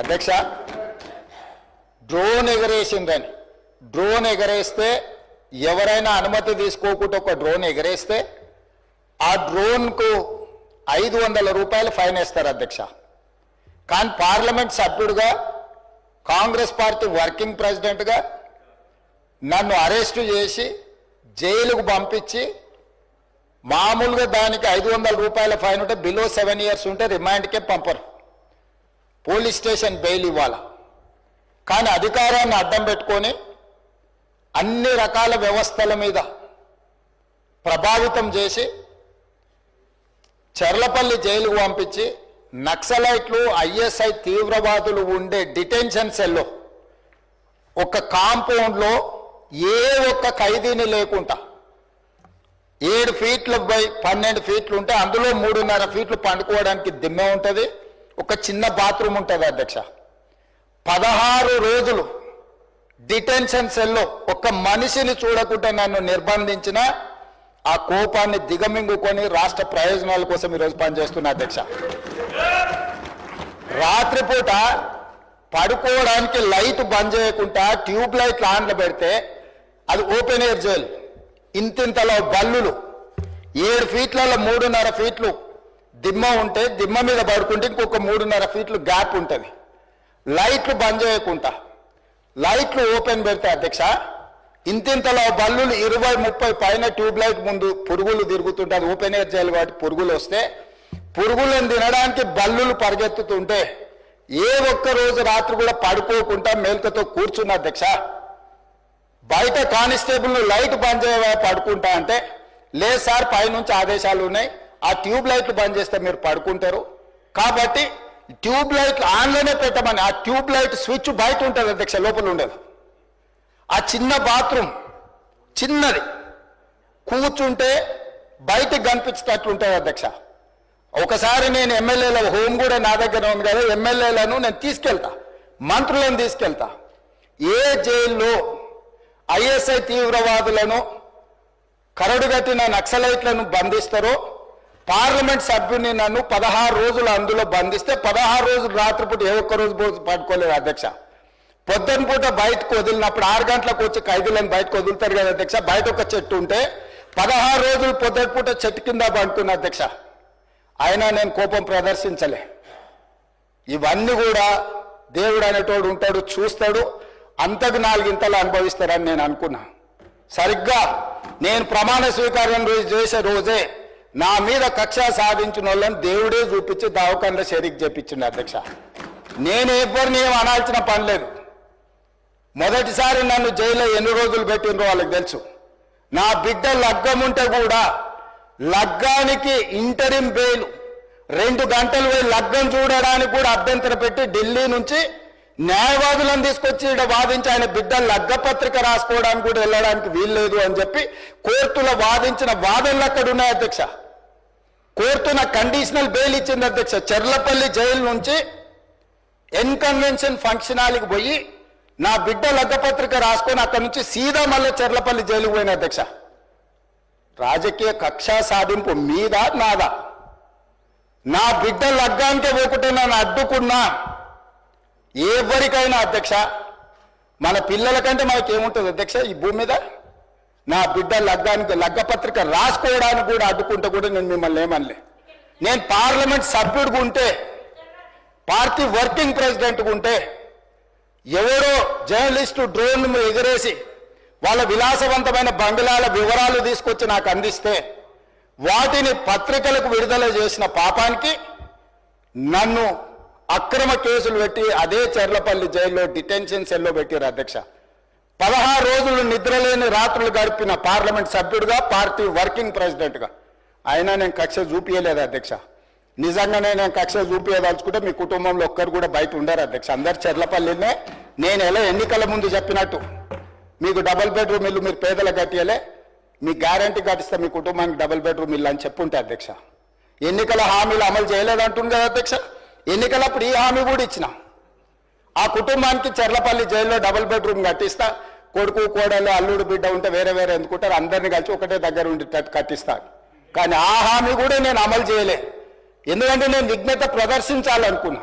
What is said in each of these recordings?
అధ్యక్ష drone ఎగరేసిందని. Drone ఎగరేస్తే ఎవరైనా అనుమతి తీసుకోకుండా ఒక డ్రోన్ ఎగరేస్తే ఆ డ్రోన్కు ఐదు వందల రూపాయలు ఫైన్ వేస్తారు అధ్యక్ష. కానీ పార్లమెంట్ సభ్యుడిగా కాంగ్రెస్ పార్టీ వర్కింగ్ ప్రెసిడెంట్గా నన్ను అరెస్టు చేసి జైలుకు పంపించి మామూలుగా దానికి ఐదు వందల రూపాయల ఫైన్ ఉంటే బిలో సెవెన్ ఇయర్స్ ఉంటే రిమాండ్కే పంపరు. పోలీస్ స్టేషన్ బెయిల్ ఇవ్వాల? కానీ అధికారాన్ని అడ్డం పెట్టుకొని అన్ని రకాల వ్యవస్థల మీద ప్రభావితం చేసి చెర్లపల్లి జైలుకు పంపించి నక్సలైట్లు ఐఎస్ఐ తీవ్రవాదులు ఉండే డిటెన్షన్ సెల్లో ఒక కాంపౌండ్లో ఏ ఒక్క ఖైదీని లేకుండా ఏడు ఫీట్లు బై పన్నెండు ఫీట్లు ఉంటే అందులో మూడున్నర ఫీట్లు పండుకోవడానికి దిమ్మె ఉంటుంది. ఒక చిన్న బాత్రూమ్ ఉంటుంది అధ్యక్ష. పదహారు రోజులు డిటెన్షన్ సెల్లో ఒక మనిషిని చూడకుండా నన్ను నిర్బంధించిన ఆ కోపాన్ని దిగమింగుకొని రాష్ట్ర ప్రయోజనాల కోసం ఈరోజు పనిచేస్తున్న అధ్యక్ష. రాత్రిపూట పడుకోవడానికి లైట్ బంద్ చేయకుండా ట్యూబ్ లైట్లు ఆన్లో పెడితే అది ఓపెన్ ఎయిర్ జైల్. ఇంతింతలో బల్లులు. ఏడు ఫీట్లలో మూడున్నర ఫీట్లు దిమ్మ ఉంటే దిమ్మ మీద పడుకుంటే ఇంకొక మూడున్నర ఫీట్లు గ్యాప్ ఉంటుంది. లైట్లు బంద్ చేయకుండా. లైట్లు ఓపెన్ పెడితే అధ్యక్ష ఇంతింతలో బల్లులు ఇరవై ముప్పై పైన ట్యూబ్ లైట్ ముందు పురుగులు తిరుగుతుంటారు ఓపెన్ ఎయిర్ చేయాలి వాటి పురుగులు వస్తే పురుగులను తినడానికి బల్లులు పరిగెత్తుతుంటే ఏ ఒక్క రోజు రాత్రి కూడా పడుకోకుండా మేల్కతో కూర్చున్న అధ్యక్ష బయట కానిస్టేబుల్ లైట్ బంద్ చేయ పడుకుంటా అంటే లేదు సార్ పైనుంచి ఆదేశాలు ఉన్నాయి. ఆ ట్యూబ్ లైట్లు బంద్ చేస్తే మీరు పడుకుంటారు. కాబట్టి ట్యూబ్ లైట్లు ఆన్లోనే పెట్టమని ఆ ట్యూబ్ లైట్ స్విచ్ బయట ఉంటుంది అధ్యక్ష లోపల ఉండదు. ఆ చిన్న బాత్రూమ్ చిన్నది కూర్చుంటే బయటకు కనిపించేటట్లు ఉంటుంది అధ్యక్ష. ఒకసారి నేను ఎమ్మెల్యేల హోమ్ కూడా నా దగ్గర ఉంది కదా ఎమ్మెల్యేలను నేను తీసుకెళ్తా మంత్రులను తీసుకెళ్తా. ఏ జైల్లో ఐఎస్ఐ తీవ్రవాదులను కరడుగట్టిన నక్సలైట్లను బంధిస్తారో పార్లమెంట్ సభ్యుని నన్ను పదహారు రోజులు అందులో బంధిస్తే పదహారు రోజులు రాత్రిపూట ఏ ఒక్క రోజు పట్టుకోలేదు అధ్యక్ష. పొద్దున పూట బయటకు వదిలినప్పుడు ఆరు గంటలకు వచ్చి ఖైదీలను బయటకు వదులుతారు కదా అధ్యక్ష. బయట ఒక చెట్టు ఉంటే పదహారు రోజులు పొద్దున పూట చెట్టు కింద పండుకున్న అధ్యక్ష. అయినా నేను కోపం ప్రదర్శించలే. ఇవన్నీ కూడా దేవుడు అనేటోడు ఉంటాడు చూస్తాడు అంతకు నాలుగింతలు అనుభవిస్తారని నేను అనుకున్నా. సరిగ్గా నేను ప్రమాణ స్వీకారం రోజు చేసే రోజే నా మీద కక్ష సాధించిన వాళ్ళని దేవుడే చూపించి దావకంలో షరీక్ చేపించిండు అధ్యక్ష. నేను ఎవరిని ఏం అనాల్సిన పని లేదు. మొదటిసారి నన్ను జైల్లో ఎన్ని రోజులు పెట్టిండ్రో వాళ్ళకి తెలుసు. నా బిడ్డ లగ్గం ఉంటే కూడా లగ్గానికి ఇంటరిం బెయిల్ రెండు గంటలు పోయి లగ్గం చూడడానికి కూడా అభ్యంతరం పెట్టి ఢిల్లీ నుంచి న్యాయవాదులను తీసుకొచ్చి ఇక్కడ వాదించి ఆయన బిడ్డ లగ్గ పత్రిక రాసుకోవడానికి కూడా వెళ్ళడానికి వీల్లేదు అని చెప్పి కోర్టులో వాదించిన వాదనలు అక్కడ ఉన్నాయి అధ్యక్ష. కోర్టున కండిషనల్ బెయిల్ ఇచ్చింది అధ్యక్ష. చెర్లపల్లి జైలు నుంచి ఎన్కన్వెన్షన్ ఫంక్షన్ హాల్కి పోయి నా బిడ్డ లగ్గపత్రిక రాసుకొని అక్కడి నుంచి సీదా మళ్ళీ చెర్లపల్లి జైలుకు పోయిన అధ్యక్ష. రాజకీయ కక్ష సాధింపు మీద నాదా? నా బిడ్డ లగ్గానికే పోకుంటే నన్ను అడ్డుకున్నా ఎవరికైనా అధ్యక్ష మన పిల్లల కంటే మనకేముంటుంది అధ్యక్ష ఈ భూమి మీద? నా బిడ్డ లగ్గానికి లగ్గపత్రిక రాసుకోవడానికి కూడా అడ్డుకుంటే కూడా నేను మిమ్మల్ని ఏమనలే. నేను పార్లమెంట్ సభ్యుడిగా ఉంటే పార్టీ వర్కింగ్ ప్రెసిడెంట్గా ఉంటే ఎవరో జర్నలిస్టు డ్రోన్ ఎగిరేసి వాళ్ళ విలాసవంతమైన బంగ్లాల వివరాలు తీసుకొచ్చి నాకు అందిస్తే వాటిని పత్రికలకు విడుదల చేసిన పాపానికి నన్ను అక్రమ కేసులు పెట్టి అదే చెర్లపల్లి జైల్లో డిటెన్షన్ సెల్లో పెట్టారు అధ్యక్ష. పదహారు రోజులు నిద్రలేని రాత్రులు గడిపిన పార్లమెంట్ సభ్యుడిగా పార్టీ వర్కింగ్ ప్రెసిడెంట్గా. అయినా నేను కక్ష చూపించలేదు అధ్యక్ష. నిజంగానే నేను కక్ష చూపించదలుచుకుంటే మీ కుటుంబంలో ఒక్కరు కూడా బయట ఉండరు అధ్యక్ష. అందరు చెర్లపల్లినే. నేను ఎలా ఎన్నికల ముందు చెప్పినట్టు మీకు డబుల్ బెడ్రూమ్ ఇల్లు మీరు పేదలకు కట్టియలే. మీ గ్యారంటీ కట్టిస్తే మీ కుటుంబానికి డబుల్ బెడ్రూమ్ ఇల్లు అని చెప్పుంటే అధ్యక్ష. ఎన్నికల హామీలు అమలు చేయలేదంటుంది కదా అధ్యక్ష. ఎన్నికలప్పుడు ఈ హామీ కూడా ఇచ్చిన. ఆ కుటుంబానికి చెర్లపల్లి జైల్లో డబుల్ బెడ్రూమ్ కట్టిస్తా. కొడుకు కోడలు అల్లుడు బిడ్డ ఉంటే వేరే వేరే ఎందుకుంటారు? అందరిని కలిసి ఒకటే దగ్గర ఉండేటట్టు కట్టిస్తాను కానీ ఆ హామీ కూడా నేను అమలు చేయలే. ఎందుకంటే నేను విఘ్నత ప్రదర్శించాలనుకున్నా.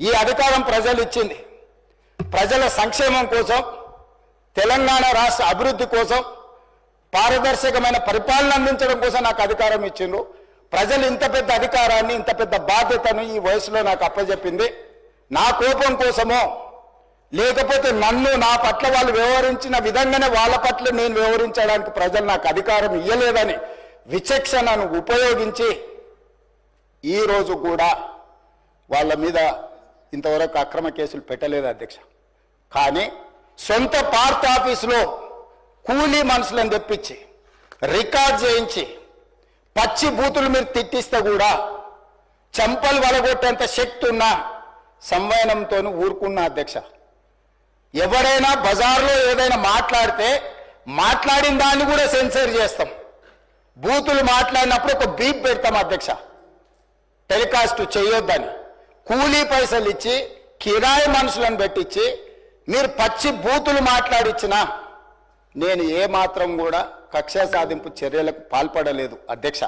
ఈ అధికారం ప్రజలు ఇచ్చింది. ప్రజల సంక్షేమం కోసం తెలంగాణ రాష్ట్ర అభివృద్ధి కోసం పారదర్శకమైన పరిపాలన అందించడం కోసం నాకు అధికారం ఇచ్చిండ్రు. ప్రజలు ఇంత పెద్ద అధికారాన్ని ఇంత పెద్ద బాధ్యతను ఈ వయసులో నాకు అప్పచెప్పింది. నా కోపం కోసమో లేకపోతే నన్ను నా పట్ల వాళ్ళు వ్యవహరించిన విధంగానే వాళ్ళ పట్ల నేను వ్యవహరించడానికి ప్రజలు నాకు అధికారం ఇవ్వలేదని విచక్షణను ఉపయోగించి ఈ రోజు కూడా వాళ్ళ మీద ఇంతవరకు అక్రమ కేసులు పెట్టలేదు అధ్యక్ష. కానీ సొంత పార్ట్ ఆఫీసులో కూలీ మనుషులను తెప్పించి రికార్డ్ చేయించి పచ్చి బూతులు మీరు తిట్టిస్తే కూడా చెంపలు వలగొట్టేంత శక్తి ఉన్న సంవయనంతో ఊరుకున్న అధ్యక్ష. ఎవరైనా బజార్లో ఏదైనా మాట్లాడితే మాట్లాడిన దాన్ని కూడా సెన్సర్ చేస్తాం. బూతులు మాట్లాడినప్పుడు ఒక బీప్ పెడతాం అధ్యక్ష. టెలికాస్ట్ చేయొద్దని. కూలీ పైసలు ఇచ్చి కిరాయి మనుషులను పెట్టించి మీరు పచ్చి బూతులు మాట్లాడిచ్చినా నేను ఏ మాత్రం కూడా కక్ష సాధింపు చర్యలకు పాల్పడలేదు అధ్యక్ష.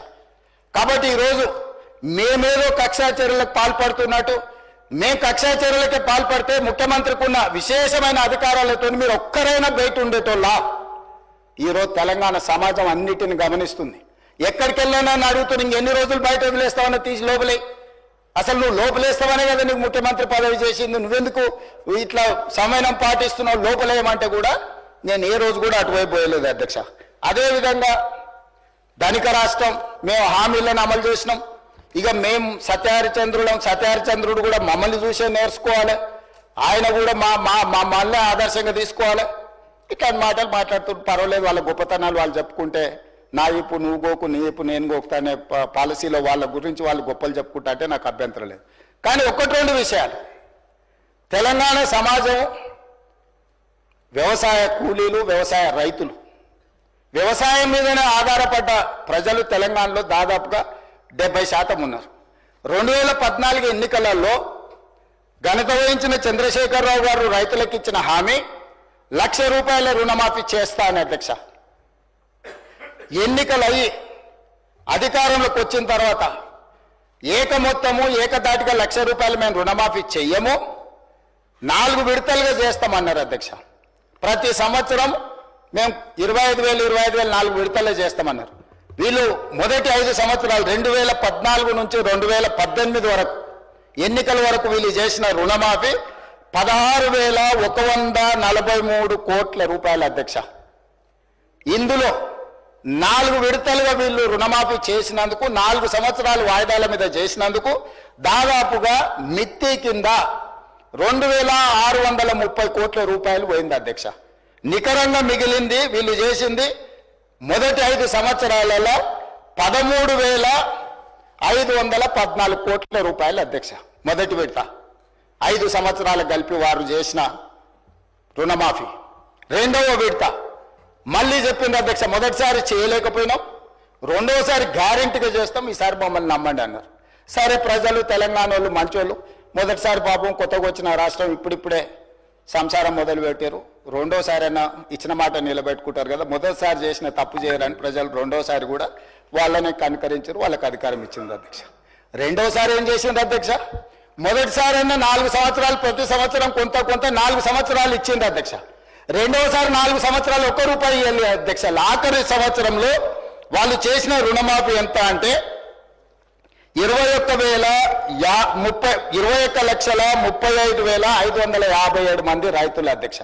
కాబట్టి ఈరోజు మేమేదో కక్షా చర్యలకు పాల్పడుతున్నట్టు మేము కక్షాచర్యలకే పాల్పడితే ముఖ్యమంత్రికి ఉన్న విశేషమైన అధికారాలతో మీరు ఒక్కరైనా బయట ఉండేటోళ్ళా? ఈరోజు తెలంగాణ సమాజం అన్నిటిని గమనిస్తుంది. ఎక్కడికి వెళ్ళానని అని అడుగుతున్నా ఎన్ని రోజులు బయట వదిలేస్తావని తీసి లోపలే? అసలు నువ్వు లోపలేస్తావనే కదా నీకు ముఖ్యమంత్రి పదవి చేసింది. నువ్వెందుకు ఇట్లా సమయం పాటిస్తున్నావు లోపలేయమంటే కూడా నేను ఏ రోజు కూడా అటువైపు పోయలేదు అధ్యక్ష. అదేవిధంగా ధనిక రాష్ట్రం మేము హామీలను అమలు చేసినాం. ఇక మేము సత్యహరిచంద్రుడం సత్యహరిచంద్రుడు కూడా మమ్మల్ని చూసే నేర్చుకోవాలి. ఆయన కూడా మా మా మా మళ్ళీ ఆదర్శంగా తీసుకోవాలి. ఇట్లాంటి మాటలు మాట్లాడుతుంటే పర్వాలేదు వాళ్ళ గొప్పతనాలు వాళ్ళు చెప్పుకుంటే నా ఇప్పు నువ్వు గోకు నీ ఇప్పు నేను గోకుతానే పాలసీలో వాళ్ళ గురించి వాళ్ళు గొప్పలు చెప్పుకుంటా అంటే నాకు అభ్యంతరం లేదు. కానీ ఒక్కటి రెండు విషయాలు. తెలంగాణ సమాజం వ్యవసాయ కూలీలు వ్యవసాయ రైతులు. వ్యవసాయం మీదనే ఆధారపడ్డ ప్రజలు తెలంగాణలో దాదాపుగా డెబ్బై శాతం ఉన్నారు. రెండు వేల పద్నాలుగు ఎన్నికలలో ఘనత వహించిన చంద్రశేఖరరావు గారు రైతులకు ఇచ్చిన హామీ లక్ష రూపాయల రుణమాఫీ చేస్తా అని అధ్యక్ష. ఎన్నికలయ్యి అధికారంలోకి వచ్చిన తర్వాత ఏక మొత్తము ఏకదాటిగా లక్ష రూపాయలు మేము రుణమాఫీ చెయ్యము. నాలుగు విడతలుగా చేస్తామన్నారు అధ్యక్ష. ప్రతి సంవత్సరం మేము ఇరవై ఐదు వేలు ఇరవై ఐదు వేలు నాలుగు విడతలే చేస్తామన్నారు. వీళ్ళు మొదటి ఐదు సంవత్సరాలు రెండు వేల పద్నాలుగు నుంచి రెండు వేల పద్దెనిమిది వరకు ఎన్నికల వరకు వీళ్ళు చేసిన రుణమాఫీ పదహారు వేల ఒక వంద నలభై మూడు కోట్ల రూపాయల అధ్యక్ష. ఇందులో నాలుగు విడతలుగా వీళ్ళు రుణమాఫీ చేసినందుకు నాలుగు సంవత్సరాలు వాయిదాల మీద చేసినందుకు దాదాపుగా మిత్తి కింద రెండు వేల ఆరు వందల ముప్పై కోట్ల రూపాయలు పోయింది అధ్యక్ష. నికరంగా మిగిలింది వీళ్ళు చేసింది మొదటి ఐదు సంవత్సరాలలో పదమూడు వేల ఐదు వందల పద్నాలుగు కోట్ల రూపాయలు అధ్యక్ష. మొదటి విడత. ఐదు సంవత్సరాలు కలిపి వారు చేసిన రుణమాఫీ. రెండవ విడత. మళ్ళీ చెప్పింది అధ్యక్ష మొదటిసారి చేయలేకపోయినాం. రెండవసారి గ్యారెంటీగా చేస్తాం. ఈసారి మమ్మల్ని నమ్మండి అన్నారు. సరే ప్రజలు తెలంగాణ వాళ్ళు మంచోళ్ళు. మొదటిసారి పాపం కొత్తగా వచ్చిన రాష్ట్రం ఇప్పుడిప్పుడే సంసారం మొదలు పెట్టారు రెండోసారి అయినా ఇచ్చిన మాట నిలబెట్టుకుంటారు కదా మొదటిసారి చేసిన తప్పు చేయరని ప్రజలు రెండోసారి కూడా వాళ్ళని కనుకరించారు వాళ్ళకి అధికారం ఇచ్చింది అధ్యక్ష. రెండోసారి ఏం చేసింది అధ్యక్ష? మొదటిసారి అయినా నాలుగు సంవత్సరాలు ప్రతి సంవత్సరం కొంత కొంత నాలుగు సంవత్సరాలు ఇచ్చింది అధ్యక్ష. రెండవసారి నాలుగు సంవత్సరాలు ఒక్క రూపాయి ఇవ్వాలి అధ్యక్ష. ఆఖరి సంవత్సరంలో వాళ్ళు చేసిన రుణమాఫీ ఎంత అంటే ఇరవై ఒక్క వేల యా ముప్పై ఇరవై ఒక్క లక్షల ముప్పై ఐదు వేల ఐదు వందల యాభై ఏడు మంది రైతుల అధ్యక్ష.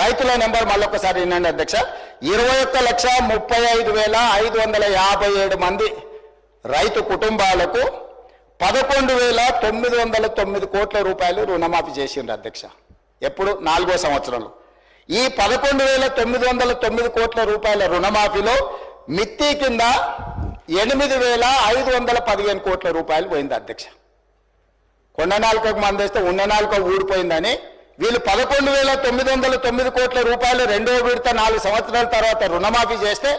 రైతుల నెంబర్ మళ్ళొకసారి వినండి అధ్యక్ష. ఇరవై ఒక్క లక్ష ముప్పై ఐదు వేల ఐదు వందల యాభై ఏడు మంది రైతు కుటుంబాలకు పదకొండు వేల తొమ్మిది వందల తొమ్మిది కోట్ల రూపాయలు రుణమాఫీ చేసిండ్రు అధ్యక్ష. ఎప్పుడు? నాలుగో సంవత్సరంలో. ఈ పదకొండు వేల తొమ్మిది వందల తొమ్మిది కోట్ల రూపాయల రుణమాఫీలో మిత్తి కింద ఎనిమిది వేల ఐదు వందల పదిహేను కోట్ల రూపాయలు పోయింది అధ్యక్ష. కొండ నాలుకకు మందేస్తే ఉన్న నాలుక ఊడిపోయిందని వీళ్ళు పదకొండు వేల తొమ్మిది వందల తొమ్మిది కోట్ల రూపాయలు రెండో విడత నాలుగు సంవత్సరాల తర్వాత రుణమాఫీ చేస్తే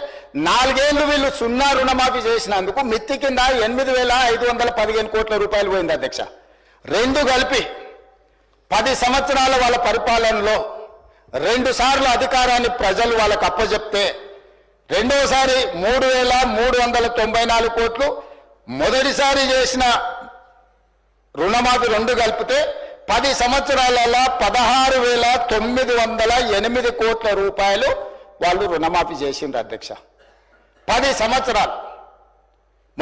నాలుగేళ్ళు వీళ్ళు సున్నా రుణమాఫీ చేసినందుకు మిత్తి కింద ఎనిమిది వేల ఐదు వందల పదిహేను కోట్ల రూపాయలు పోయింది అధ్యక్ష. రెండు కలిపి పది సంవత్సరాల వాళ్ళ పరిపాలనలో రెండు సార్లు అధికారాన్ని ప్రజలు వాళ్ళకు అప్పజెప్తే రెండోసారి మూడు వేల మూడు వందల తొంభై నాలుగు కోట్లు మొదటిసారి చేసిన రుణమాఫీ రెండు కలిపితే పది సంవత్సరాలలో పదహారు వేల తొమ్మిది వందల ఎనిమిది కోట్ల రూపాయలు వాళ్ళు రుణమాఫీ చేసిండ్రు అధ్యక్ష. పది సంవత్సరాలు.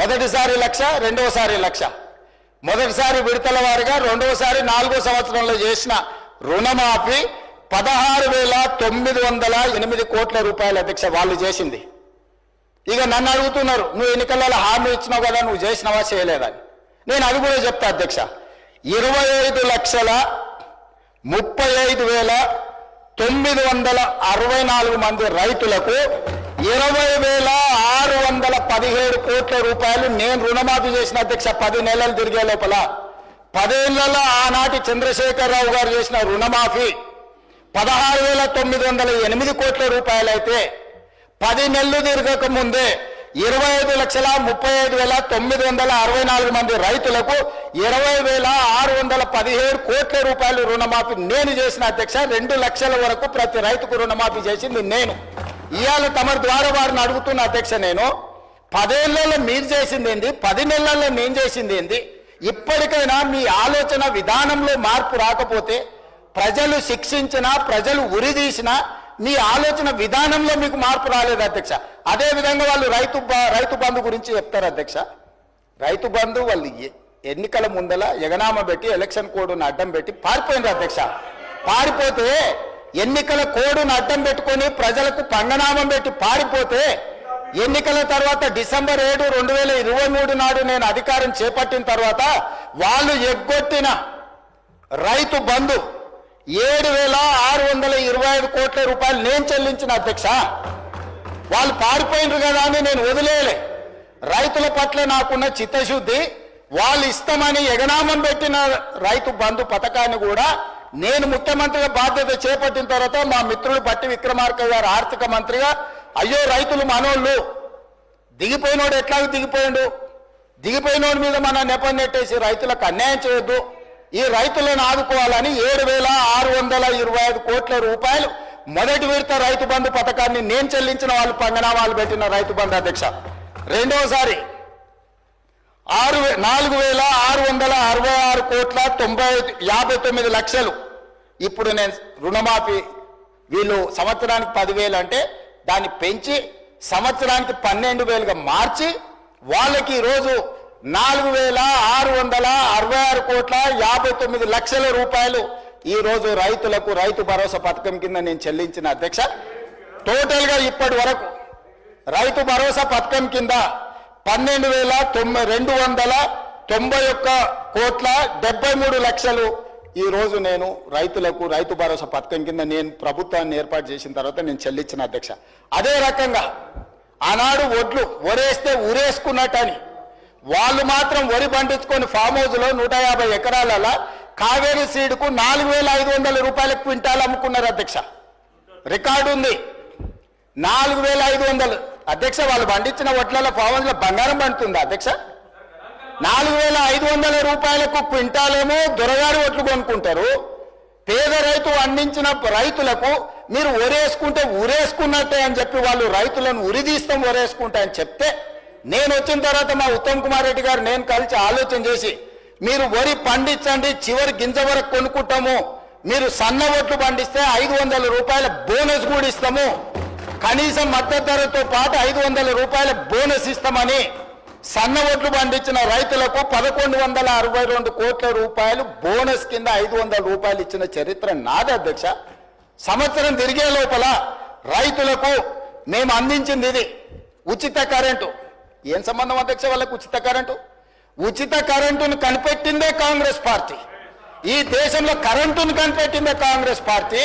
మొదటిసారి లక్ష రెండవసారి లక్ష. మొదటిసారి విడతల వారిగా రెండవసారి నాలుగో సంవత్సరంలో చేసిన రుణమాఫీ పదహారు వేల తొమ్మిది వందల ఎనిమిది కోట్ల రూపాయల అధ్యక్ష వాళ్ళు చేసింది. ఇక నన్ను అడుగుతున్నారు నువ్వు ఎన్నికలలో హామీ ఇచ్చినావు కదా నువ్వు చేసినావా చేయలేదని? నేను అది కూడా చెప్తా అధ్యక్ష. ఇరవై ఐదు లక్షల ముప్పై ఐదు వేల తొమ్మిది వందల అరవై నాలుగు మంది రైతులకు ఇరవై వేల ఆరు వందల పదిహేడు కోట్ల రూపాయలు నేను రుణమాఫీ చేసిన అధ్యక్ష పది నెలలు తిరిగే లోపల. పదేళ్ళలో ఆనాటి చంద్రశేఖరరావు గారు చేసిన రుణమాఫీ పదహారు వేల తొమ్మిది వందల ఎనిమిది కోట్ల రూపాయలైతే పది నెలలు తిరగక ముందే ఇరవై ఐదు లక్షల ముప్పై ఐదు వేల తొమ్మిది వందల అరవై నాలుగు మంది రైతులకు ఇరవై వేల ఆరు వందల పదిహేడు కోట్ల రూపాయలు రుణమాఫీ నేను చేసిన అధ్యక్ష రెండు లక్షల వరకు ప్రతి రైతుకు రుణమాఫీ చేసింది నేను. ఇవాళ తమ ద్వారా వారిని అడుగుతున్న అధ్యక్ష నేను పదేళ్ళలో మీరు చేసింది ఏంది పది నెలల్లో నేను చేసింది ఏంది ఇప్పటికైనా మీ ఆలోచన విధానంలో మార్పు రాకపోతే ప్రజలు శిక్షించినా ప్రజలు ఉరిదీసినా మీ ఆలోచన విధానంలో మీకు మార్పు రాలేదు అధ్యక్ష. అదే విధంగా వాళ్ళు రైతు బ- రైతు బంధు గురించి చెప్తారు అధ్యక్ష. రైతు బంధు వాళ్ళు ఎన్నికల ముందల ఎగనామ పెట్టి ఎలక్షన్ కోడ్ను అడ్డం పెట్టి పారిపోయింది అధ్యక్ష. పారిపోతే ఎన్నికల కోడును అడ్డం పెట్టుకొని ప్రజలకు పంగనామం పెట్టి పారిపోతే ఎన్నికల తర్వాత డిసెంబర్ ఏడు రెండు వేల ఇరవై మూడు నాడు నేను అధికారం చేపట్టిన తర్వాత వాళ్ళు ఎగ్గొట్టిన రైతు బంధు ఏడు వేల వందల ఇరవై ఐదు కోట్ల రూపాయలు నేను చెల్లించిన అధ్యక్ష. వాళ్ళు పారిపోయినరు కదా అని నేను వదిలేయలే. రైతుల పట్ల నాకున్న చిత్తశుద్ధి వాళ్ళు ఇస్తామని ఎగనామం పెట్టిన రైతు బంధు పథకాన్ని కూడా నేను ముఖ్యమంత్రిగా బాధ్యత చేపట్టిన తర్వాత మా మిత్రుడు బట్టి విక్రమార్క గారు ఆర్థిక మంత్రిగా అయ్యో రైతులు మనోళ్ళు దిగిపోయినోడు ఎట్లాగో దిగిపోయిండు? దిగిపోయినోడి మీద మన నెపం నెట్టేసి రైతులకు అన్యాయం చేయొద్దు. ఈ రైతులను ఆదుకోవాలని ఏడు వేల ఆరు వందల ఇరవై ఐదు కోట్ల రూపాయలు మొదటి విడత రైతు బంధు పథకాన్ని నేను చెల్లించిన వాళ్ళు పంగనామాలు పెట్టిన రైతు బంధు అధ్యక్ష. రెండవసారి ఆరు వే- నాలుగు వేల ఆరు వందల అరవై ఆరు కోట్ల తొంభై యాభై తొమ్మిది లక్షలు ఇప్పుడు నేను రుణమాఫీ వీళ్ళు సంవత్సరానికి పదివేలు అంటే దాన్ని పెంచి సంవత్సరానికి పన్నెండు వేలుగా మార్చి వాళ్ళకి ఈరోజు నాలుగు వేల ఆరు వందల అరవై ఆరు కోట్ల యాభై తొమ్మిది లక్షల రూపాయలు ఈరోజు రైతులకు రైతు భరోసా పథకం కింద నేను చెల్లించిన అధ్యక్ష. టోటల్గా ఇప్పటి వరకు రైతు భరోసా పథకం కింద పన్నెండు వేల తొంభై రెండు వందల తొంభై ఒక్క కోట్ల డెబ్బై మూడు లక్షలు ఈరోజు నేను రైతులకు రైతు భరోసా పథకం కింద నేను ప్రభుత్వాన్ని ఏర్పాటు చేసిన తర్వాత నేను చెల్లించిన అధ్యక్ష. అదే రకంగా ఆనాడు ఒడ్లు ఒరేస్తే ఉరేసుకున్నట్టని వాళ్ళు మాత్రం వరి పండించుకొని ఫామ్ హౌస్లో నూట యాభై ఎకరాల కావేరీ సీడ్కు నాలుగు వేల ఐదు వందల రూపాయల క్వింటాల్ అమ్ముకున్నారు అధ్యక్ష. రికార్డు ఉంది. నాలుగు వేల ఐదు వందలు. అధ్యక్ష వాళ్ళు పండించిన వడ్లలో ఫామ్ హౌస్లో బంగారం పండుతుంది అధ్యక్ష. నాలుగు వేల ఐదు వందల రూపాయలకు క్వింటాలేమో దొరగారి ఒట్లు కొనుక్కుంటారు. పేద రైతు అందించిన రైతులకు మీరు ఒరేసుకుంటే ఉరేసుకున్నట్టే అని చెప్పి వాళ్ళు రైతులను ఉరిదీస్తాం ఒరేసుకుంటా అని చెప్తే నేను వచ్చిన తర్వాత మా ఉత్తమ్ కుమార్ రెడ్డి గారు నేను కలిసి ఆలోచన చేసి మీరు వరి పండించండి చివరి గింజ వరకు కొనుక్కుంటాము. మీరు సన్న ఓట్లు పండిస్తే ఐదు వందల రూపాయల బోనస్ కూడా ఇస్తాము. కనీసం మద్దతు ధరతో పాటు ఐదు వందల రూపాయల బోనస్ ఇస్తామని సన్న ఓట్లు పండించిన రైతులకు పదకొండు వందల అరవై రెండు కోట్ల రూపాయలు బోనస్ కింద ఐదు వందల రూపాయలు ఇచ్చిన చరిత్ర నాది అధ్యక్ష. సంవత్సరం తిరిగే లోపల రైతులకు మేము అందించింది ఇది. ఉచిత కరెంటు. ఏం సంబంధం అధ్యక్ష వాళ్ళకు ఉచిత కరెంటు? ఉచిత కరెంటును కనిపెట్టిందే కాంగ్రెస్ పార్టీ. ఈ దేశంలో కరెంటును కనిపెట్టిందే కాంగ్రెస్ పార్టీ.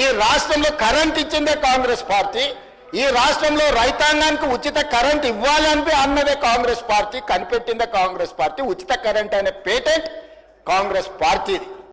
ఈ రాష్ట్రంలో కరెంట్ ఇచ్చిందే కాంగ్రెస్ పార్టీ. ఈ రాష్ట్రంలో రైతాంగానికి ఉచిత కరెంట్ ఇవ్వాలని అన్నదే కాంగ్రెస్ పార్టీ కనిపెట్టిందే కాంగ్రెస్ పార్టీ. ఉచిత కరెంట్ అనే పేటెంట్ కాంగ్రెస్ పార్టీది.